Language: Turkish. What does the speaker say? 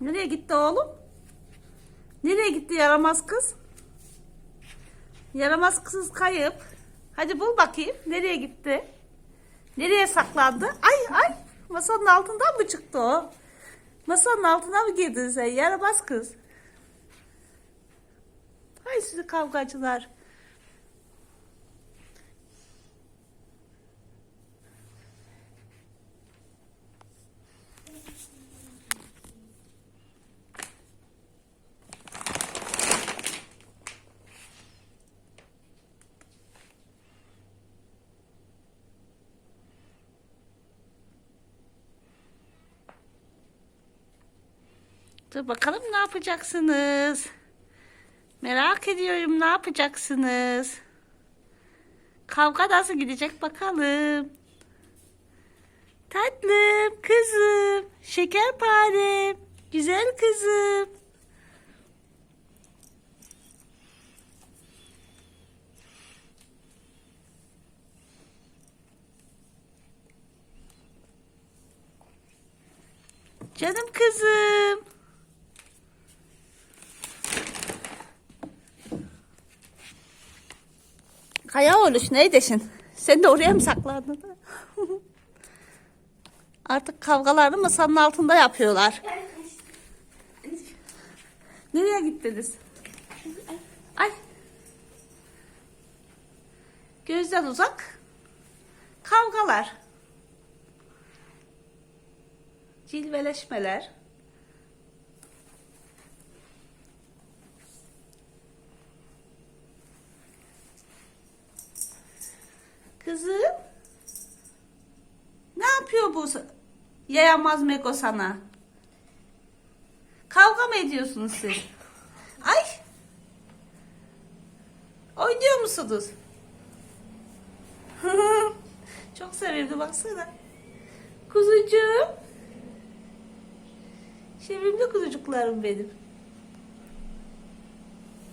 Nereye gitti oğlum? Nereye gitti yaramaz kız? Yaramaz kız kayıp. Hadi bul bakayım. Nereye gitti? Nereye saklandı? Ay ay. Masanın altından mı çıktı o? Masanın altına mı girdin sen? Yaramaz kız. Ay sizi kavgacılar. Dur bakalım ne yapacaksınız? Merak ediyorum ne yapacaksınız? Kavga nasıl gidecek bakalım. Tatlım, kızım, şekerparem, güzel kızım. Canım kızım. Kaya oluş neydesin? Sen de oraya mı saklandın? Artık kavgalarını masanın altında yapıyorlar. Nereye gittiniz? Ay. Gözden uzak. Kavgalar. Cilveleşmeler. Kızım. Ne yapıyor bu yayamaz Meko sana? Kavga mı ediyorsunuz siz? Ay. Oynuyor musunuz? Çok sevimli baksana. Kuzucuğum. Sevimli kuzucuklarım benim.